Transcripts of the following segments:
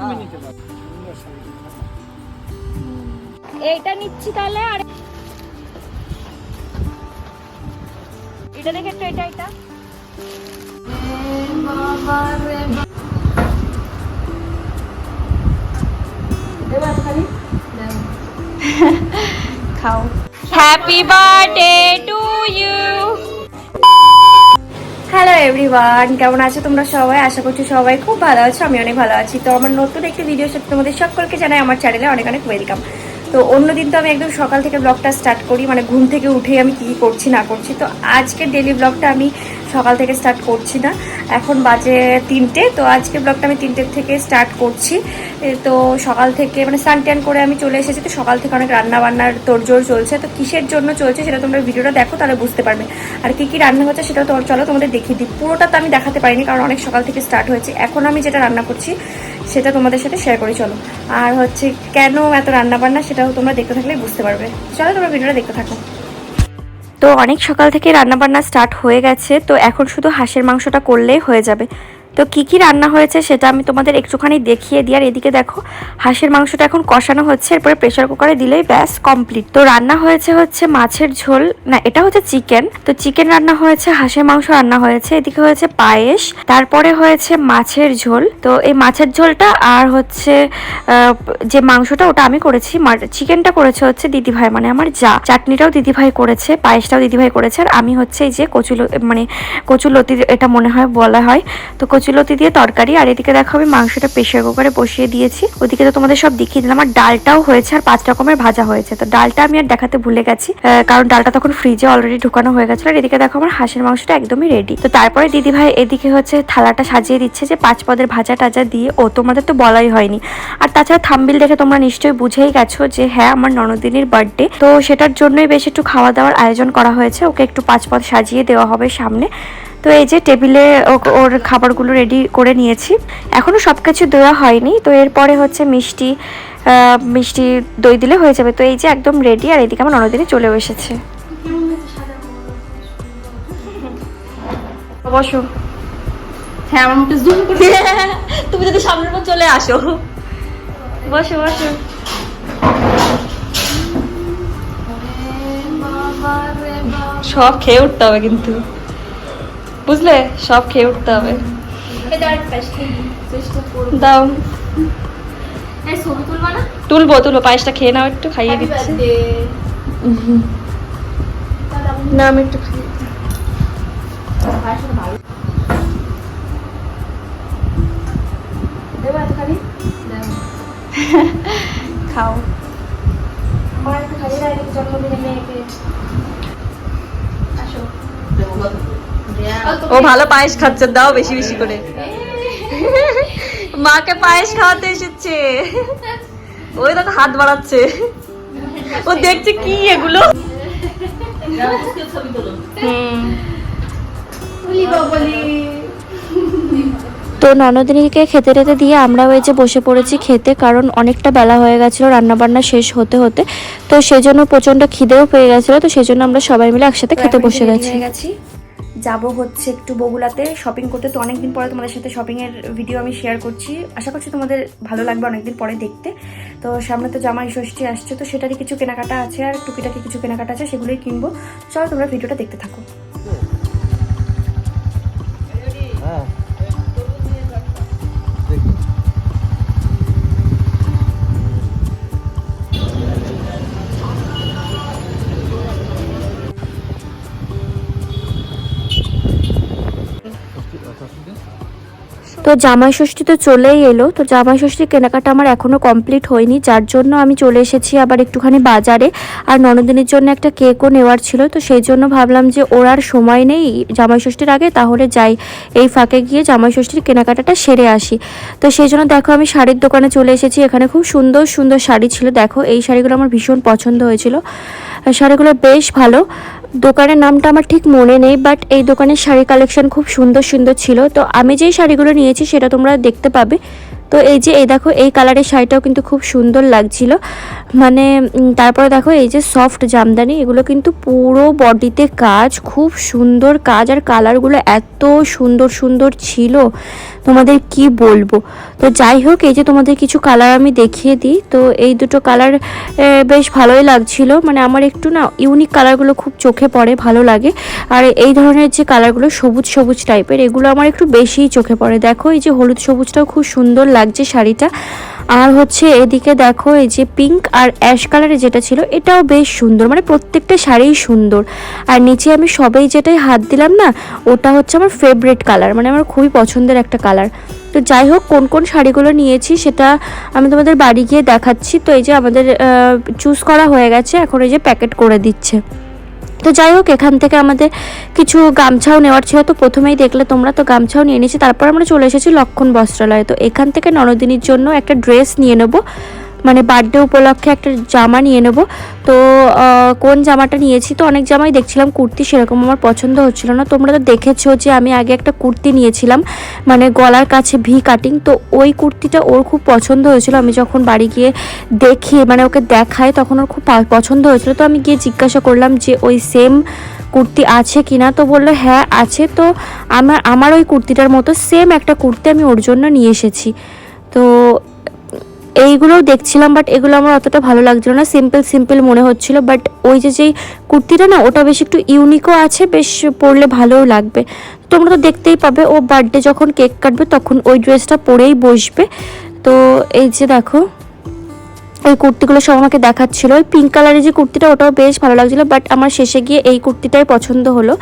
না নিতে পারো এইটা নিচ্ছি তাহলে আর এটা দেখে একটু এটা এটা। খাও। Happy birthday to you hello everyone কেমন আছো তোমরা সবাই? আশা করছি সবাই খুব ভালো আছো আমি অনেক ভালো আছি। তো আমার নতুন একটি ভিডিওর সাথে তোমাদের সকলকে জানাই আমার চ্যানেলে অনেক অনেক ওয়েলকাম তো অন্যদিন তো আমি একদম সকাল থেকে ব্লগটা স্টার্ট করি মানে ঘুম থেকে উঠেই আমি কী কী করছি না করছি। তো আজকের ডেলি ব্লগটা আমি সকাল থেকে স্টার্ট করছি না। এখন বাজে তিনটে, তো আজকে ব্লগটা আমি তিনটের থেকে স্টার্ট করছি। তো সকাল থেকে মানে স্নান ট্যান করে আমি চলে এসেছি, তো সকাল থেকে অনেক রান্না বান্নার তোড়জোড় চলছে। তো কিসের জন্য চলছে সেটা তোমরা ভিডিওটা দেখো, তাহলে বুঝতে পারবে। আর কি কি রান্না হচ্ছে সেটা তো চলো তোমাদের দেখিয়ে দিই। পুরোটা তো আমি দেখাতে পারিনি, কারণ অনেক সকাল থেকে স্টার্ট হয়েছে। এখন আমি যেটা রান্না করছি, সেটা তোমাদের সাথে শেয়ার করি, চলো। আর হচ্ছে কেন এত রান্না বান্না সেটাও তোমরা দেখতে থাকলেই বুঝতে পারবে। চলো তোমরা ভিডিওটা দেখতে থাকো। তো অনেক সকাল থেকে রান্নাবান্না স্টার্ট হয়ে গেছে, তো এখন শুধু হাঁসের মাংসটা করলেই হয়ে যাবে। তো কি কি রান্না হয়েছে সেটা আমি তোমাদের একটুখানি দেখিয়ে দিই। আর এদিকে দেখো, হাঁসের মাংসটা এখন কষানো হচ্ছে, এরপরে প্রেশার কুকারে দিলেই ব্যাস কমপ্লিট তো রান্না হয়েছে হচ্ছে মাছের ঝোল, না, এটা হচ্ছে চিকেন তো চিকেন রান্না হয়েছে, হাঁসের মাংস রান্না হয়েছে, এদিকে হয়েছে পায়েস, তারপরে হয়েছে মাছের ঝোল। তো এই মাছের ঝোলটা আর হচ্ছে যে মাংসটা ওটা আমি করেছি চিকেনটা করেছে হচ্ছে দিদিভাই মানে আমার যা। চাটনিটাও দিদিভাই করেছে, পায়েসটাও দিদিভাই করেছে, আর আমি হচ্ছে এই যে কচুলো মানে কচুলতি এটা মনে হয় বলা হয়। তো কচুলতি দিয়ে তরকারি, আর এদিকে দেখো আমি মাংসটা প্রেশার কুকারে বসিয়ে দিয়েছি। ওদিকে তো তোমাদের সব দেখিয়ে দিলাম, আর ডালটাও হয়েছে, আর পাঁচ রকমের ভাজা হয়েছে। তো ডালটা আমি আর দেখাতে ভুলে গেছি কারণ ডালটা তখন ফ্রিজে অলরেডি ঢুকানো হয়ে গেছিল, আর এদিকে দেখো আমার হাঁসের মাংসটা একদমই রেডি তো তারপরে দিদিভাই এদিকে হচ্ছে থালাটা সাজিয়ে দিচ্ছে যে পাঁচ পদের ভাজা টাজা দিয়ে, ও তোমাদের তো বলাই হয়নি। আর তাছাড়া থাম্বিল দেখে তোমরা নিশ্চয়ই বুঝেই গেছো যে হ্যাঁ আমার ননদিনীর বার্থডে তো সেটার জন্যই বেশ একটু খাওয়া দাওয়ার আয়োজন করা হয়েছে, ওকে একটু পাঁচ পদ সাজিয়ে দেওয়া হবে সামনে। তো এই যে টেবিলে ওর খাবারগুলো রেডি করে নিয়েছি। এখনও সব কিছু দেওয়া হয়নি। তো এরপরে হচ্ছে মিষ্টি মিষ্টি দই দিলে হয়ে যাবে। তো এই যে একদম রেডি আর এদিকে আমার ননদিনী চলেও এসেছে। বসো। হ্যাঁ আমার মুখে জুম করে তুমি যদি সামনের পর চলে আসো। বসো বসো। সব খেয়ে উঠতে হবে কিন্তু। বুঝলে? সব খেয়ে উঠতে হবে। দাও। তুলবা তুলবো পায়েসটা খেয়ে নাও একটু খাইয়ে দিচ্ছি। না আমি একটু খাইয়ে। খাও। আমার একটু খাইয়ে দাও এদিকে জন্মদিনে মেয়েকে। ও ভালো পায়েস খাচ্ছে, দাও বেশি বেশি করে। মাকে পায়েস খাওয়াতে এসেছে। ওই দেখো, হাত বাড়াচ্ছে। ও দেখছে কি এগুলো। তো ননদিনীকে খেতে টেতে দিয়ে আমরা ওই যে বসে পড়েছি খেতে, কারণ অনেকটা বেলা হয়ে গেছিল, রান্নাবান্না শেষ হতে হতে। তো সেজন্য প্রচণ্ড খিদেও পেয়ে গেছিল, তো সেজন্য আমরা সবাই মিলে একসাথে খেতে বসে গেছি। যাব হচ্ছে একটু বগুলাতে শপিং করতে তো অনেকদিন পরে তোমাদের সাথে শপিং এর ভিডিও আমি শেয়ার করছি। আশা করছি তোমাদের ভালো লাগবে অনেকদিন পরে দেখতে। তো সামনে তো জামাই ষষ্ঠী আসছে, তো সেটারই কিছু কেনাকাটা আছে আর টুকিটাকি কিছু কেনাকাটা আছে, সেগুলোই কিনবো। চলো তোমরা ভিডিওটা দেখতে থাকো। তো জামাই ষষ্ঠী তো চলেই এলো। তো জামাই ষষ্ঠীর কেনাকাটা আমার এখনও কমপ্লিট হয়নি। যার জন্য আমি চলে এসেছি আবার একটুখানি বাজারে। আর ননদিনীর জন্য একটা কেকও নেওয়ার ছিল। তো সেই জন্য ভাবলাম যে ওর আর সময় নেই জামাই ষষ্ঠীর আগে, তাহলে যাই। এই ফাঁকে গিয়ে জামাই ষষ্ঠীর কেনাকাটাটা সেরে আসি। তো সেই জন্য দেখো আমি শাড়ির দোকানে চলে এসেছি। এখানে খুব সুন্দর সুন্দর শাড়ি ছিল। দেখো এই শাড়িগুলো আমার ভীষণ পছন্দ হয়েছিল। শাড়িগুলো বেশ ভালো। দোকানের নামটা আমার ঠিক মনে নেই বাট এই দোকানের শাড়ি কালেকশন খুব সুন্দর সুন্দর ছিল। তো আমি যেই শাড়িগুলো নিয়েছি সেটা তোমরা দেখতে পাবে। তো এই যে, এই দেখো, এই কালারের শাড়িটাও কিন্তু খুব সুন্দর লাগছিল। মানে তারপরে দেখো, এই যে সফট জামদানি, এগুলো কিন্তু পুরো বডিতে কাজ, খুব সুন্দর কাজ, আর কালারগুলো এত সুন্দর সুন্দর ছিল। তোমাদের কি বলব? তো যাই হোক, এই যে তোমাদের কিছু কালার আমি দেখিয়ে দিই। তো এই দুটো কালার বেশ ভালোই লাগছিল। মানে আমার একটু না ইউনিক কালারগুলো খুব চোখে পড়ে, ভালো লাগে। আর এই ধরনের যে কালারগুলো সবুজ সবুজ টাইপের এগুলো আমার একটু বেশিই চোখে পড়ে। দেখো, এই যে হলুদ সবুজটাও খুব সুন্দর লাগছে শাড়িটা। আর হচ্ছে এদিকে দেখো, এই যে পিঙ্ক আর অ্যাশ কালারের যেটা ছিল, এটাও বেশ সুন্দর মানে প্রত্যেকটা শাড়িই সুন্দর। আর নিচে আমি সবেই যেটাই হাত দিলাম না, ওটা হচ্ছে আমার ফেভারিট কালার মানে আমার খুবই পছন্দের একটা কালার তো যাই হোক, কোন কোন শাড়িগুলো নিয়েছি সেটা আমি তোমাদের বাড়ি গিয়ে দেখাচ্ছি। তো এই যে আমাদের চুজ করা হয়ে গেছে, এখন এই যে প্যাকেট করে দিচ্ছে। তো যাই হোক, এখান থেকে আমাদের কিছু গামছাও নেওয়ার ছিল। তো প্রথমেই দেখলে তোমরা তো গামছাও নিয়ে নিয়েছি। তারপর আমরা চলে এসেছি লক্ষণ বস্ত্রালয়ে। তো এখান থেকে ননদিনীর জন্য একটা ড্রেস নিয়ে নেব। মানে বার্থডে উপলক্ষে একটা জামা নিয়ে নেব। তো কোন জামাটা নিয়েছি? তো অনেক জামাই দেখছিলাম, কুর্তি সেরকম আমার পছন্দ হচ্ছিল না। তোমরা তো দেখেছ যে আমি আগে একটা কুর্তি নিয়েছিলাম মানে গলার কাছে ভি কাটিং তো ওই কুর্তিটা ওর খুব পছন্দ হয়েছিল। আমি যখন বাড়ি গিয়ে দেখি মানে ওকে দেখায় তখন ওর খুব পছন্দ হয়েছিল। তো আমি গিয়ে জিজ্ঞাসা করলাম যে, ওই সেম কুর্তি আছে কি না? তো বলল হ্যাঁ আছে। তো আমার আমার ওই কুর্তিটার মতো সেম একটা কুর্তি আমি ওর জন্য নিয়ে এসেছি। তো এইগুলোও দেখছিলাম বাট এগুলো আমার অতটা ভালো লাগছিল না। সিম্পল সিম্পল মনে হচ্ছিল বাট ওই যে যেই কুর্তিটা না, ওটা বেশ একটু ইউনিকও আছে, বেশ পরলে ভালোও লাগবে। তোমরা তো দেখতেই পাবে, ও বার্থডে যখন কেক কাটবে তখন ওই ড্রেসটা পরেই বসবে। তো এই যে দেখো, এই কুর্তিগুলো সব আমাকে দেখাচ্ছিল। ওই পিঙ্ক কালারের যে কুর্তিটা, ওটাও বেশ ভালো লাগছিল বাট আমার শেষে গিয়ে এই কুর্তিটাই পছন্দ হলো।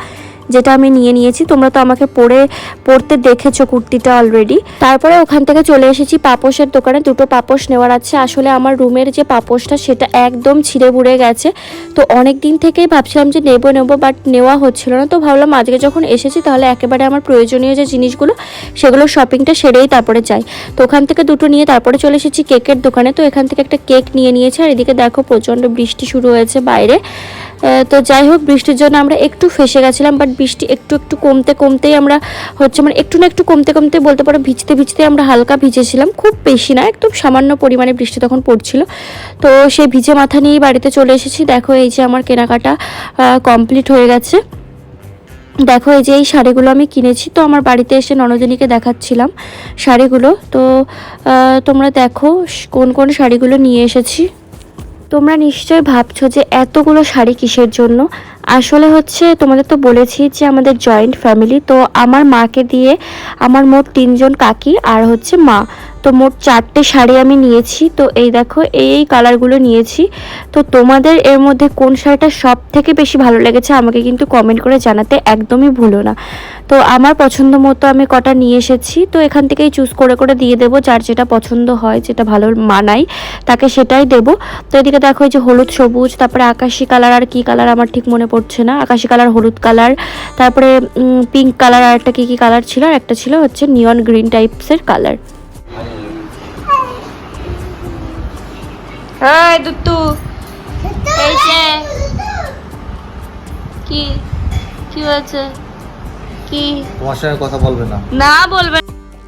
যেটা আমি নিয়ে নিয়েছি, তোমরা তো আমাকে পরে পরতে দেখেছ কুর্তিটা অলরেডি তারপরে ওখান থেকে চলে এসেছি পাপোশের দোকানে, দুটো পাপোশ নেওয়ার আছে। আসলে আমার রুমের যে পাপোশটা, সেটা একদম ছিঁড়ে বুড়ে গেছে। তো অনেক দিন থেকেই ভাবছিলাম যে নেব নেব বাট নেওয়া হচ্ছিল না। তো ভাবলাম আজকে যখন এসেছি, তাহলে একেবারে আমার প্রয়োজনীয় যে জিনিসগুলো, সেগুলো শপিংটা সেরেই তারপরে যাই। তো ওখান থেকে দুটো নিয়ে তারপরে চলে এসেছি কেকের দোকানে। তো এখান থেকে একটা কেক নিয়ে নিয়েছে। আর এদিকে দেখো প্রচণ্ড বৃষ্টি শুরু হয়েছে বাইরে। তো যাই হোক, বৃষ্টির জন্য আমরা একটু ফেসে গেছিলাম বাট বৃষ্টি একটু একটু কমতে কমতেই আমরা হচ্ছে মানে একটু না একটু কমতে কমতে বলতে পারো ভিজতে ভিজতে আমরা হালকা ভিজেছিলাম, খুব বেশি না, একদম সামান্য পরিমাণে বৃষ্টি তখন পড়ছিল। তো সেই ভিজে মাথা নিয়েই বাড়িতে চলে এসেছি। দেখো এই যে আমার কেনাকাটা কমপ্লিট হয়ে গেছে। দেখো এই যে এই শাড়িগুলো আমি কিনেছি, তো আমার বাড়িতে এসে ননদিনীকে দেখাচ্ছিলাম শাড়িগুলো। তো তোমরা দেখো কোন কোন শাড়িগুলো নিয়ে এসেছি। তোমরা নিশ্চয়ই ভাবছ যে এতগুলো শাড়ি কিসের জন্য? আসলে হচ্ছে তোমাদের তো বলেছি যে আমাদের জয়েন্ট ফ্যামিলি তো আমার মাকে দিয়ে আমার মোট তিনজন কাকি আর হচ্ছে মা। তো মোট চারটে শাড়ি আমি নিয়েছি। তো এই দেখো, এই এই কালারগুলো নিয়েছি। তো তোমাদের এর মধ্যে কোন শাড়িটা সব থেকে বেশি ভালো লেগেছে আমাকে কিন্তু কমেন্ট করে জানাতে একদমই ভুলো না। তো আমার পছন্দ মতো আমি কটা নিয়ে এসেছি। তো এখান থেকেই চুজ করে করে দিয়ে দেবো। যার যেটা পছন্দ হয়, যেটা ভালো মানাই তাকে সেটাই দেবো। তো এদিকে দেখো যে হলুদ, সবুজ, তারপরে আকাশি কালার আর কি কালার আমার ঠিক মনে পড়ছে না। আকাশি কালার, হলুদ কালার, তারপরে পিঙ্ক কালার আর একটা কী কী কালার ছিল? আর একটা ছিল হচ্ছে নিয়ন গ্রিন টাইপসের কালার। এই দুত্তু। এই যে। কি? কি হয়েছে? কি? তোমার সঙ্গে কথা বলবে না। না বলবে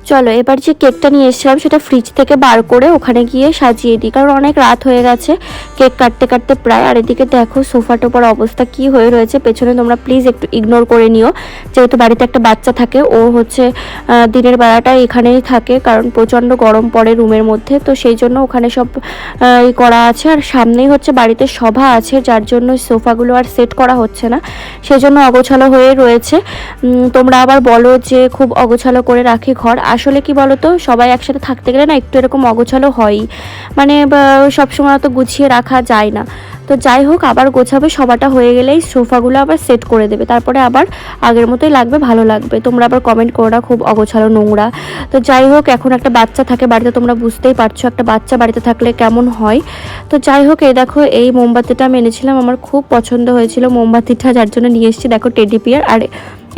চলো, এবার যে কেকটা নিয়ে এসেছিলাম সেটা ফ্রিজ থেকে বার করে ওখানে গিয়ে সাজিয়ে দিই। কারণ অনেক রাত হয়ে গেছে, কেক কাটতে কাটতে প্রায়। আর এদিকে দেখো সোফা টোপার অবস্থা কি হয়ে রয়েছে, পেছনে তোমরা প্লিজ একটু ইগনোর করে নিও। যেহেতু বাড়িতে একটা বাচ্চা থাকে, ও হচ্ছে দিনের বেলাটা এখানেই থাকে, কারণ প্রচণ্ড গরম পড়ে রুমের মধ্যে। তো সেই জন্য ওখানে সব ই করা আছে। আর সামনেই হচ্ছে বাড়িতে সভা আছে, যার জন্য সোফাগুলো আর সেট করা হচ্ছে না। সেই জন্য অগোছালো হয়ে রয়েছে। তোমরা আবার বলো যে খুব অগোছালো করে রাখি ঘর। আসলে কি বলো তো সবাই একসাথে থাকতে গেলে না একটু এরকম অগোছালো হয়ই। মানে সবসময় অত গুছিয়ে রাখা যায় না। তো যাই হোক, আবার গোছাবে সবাটা হয়ে গেলেই সোফাগুলো আবার সেট করে দেবে। তারপরে আবার আগের মতোই লাগবে, ভালো লাগবে। তোমরা আবার কমেন্ট করো খুব অগোছালো নোংরা। তো যাই হোক, এখন একটা বাচ্চা থাকে বাড়িতে, তোমরা বুঝতেই পারছ একটা বাচ্চা বাড়িতে থাকলে কেমন হয়। তো যাই হোক, এই দেখো, এই মোমবাতিটা আমি এনেছিলাম, আমার খুব পছন্দ হয়েছিল মোমবাতিটা, যার জন্য নিয়ে এসেছি, দেখো টেডি পিয়ার আর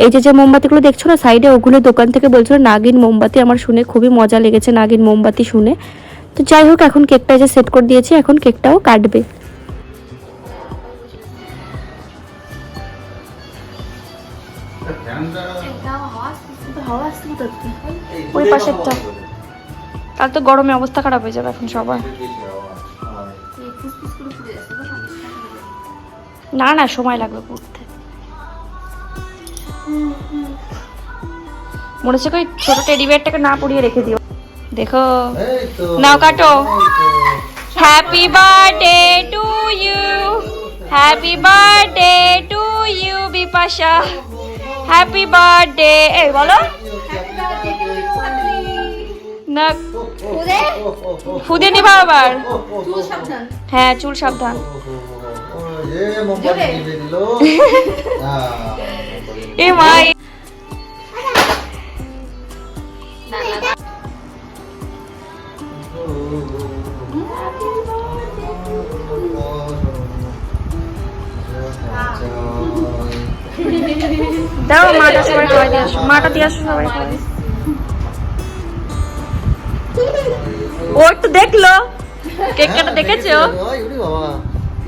এই যে যে মোমবাতিগুলো দেখছ না, সাইডে ওগুলো দোকান থেকে বলছিল নাগিন মোমবাতি, আমার শুনে খুবই মজা লেগেছে নাগিন মোমবাতি শুনে। তো যাই হোক, এখন কেকটা যে সেট করে দিয়েছি, এখন কেকটাও কাটবে। ওই তাহলে তো গরমে অবস্থা খারাপ হয়ে যাবে এখন সবার। না না, সময় লাগবে মনে হচ্ছে কই ছোট টেডি বিয়ারটাকে না পড়িয়ে রেখে দিও। দেখো। নাও কাটো। Happy birthday to you happy birthday to you Bipasha. Happy birthday এই বলো। না। ফুদে? নিবা আবার। হ্যাঁ চুল সাবধান। এ মা আসো সবাই ও একটু দেখল। কেক কাটা দেখেছ।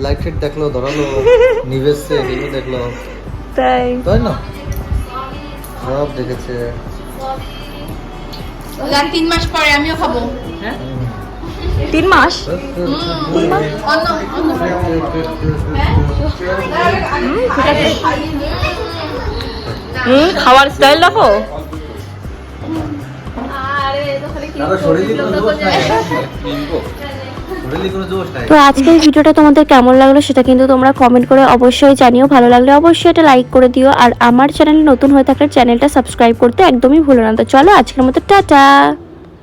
লাইট সেট দেখল ধরালো নিভেসছে এগুলো দেখল। তাই। তাই না? সব দেখেছে। তিন মাস পরে আমিও খাব। তিন মাস? অন্য অন্য হুম খাওয়ার স্টাইল দেখো। তো আজকের ভিডিওটা তোমাদের কেমন লাগল সেটা কিন্তু তোমরা কমেন্ট করে অবশ্যই জানিও। ভালো লাগলে অবশ্যই এটা লাইক করে দিও। আর আমার চ্যানেল নতুন হয়ে থাকলে চ্যানেলটা সাবস্ক্রাইব করতে একদমই ভুলো না। তো চলো আজকের মতো টাটা।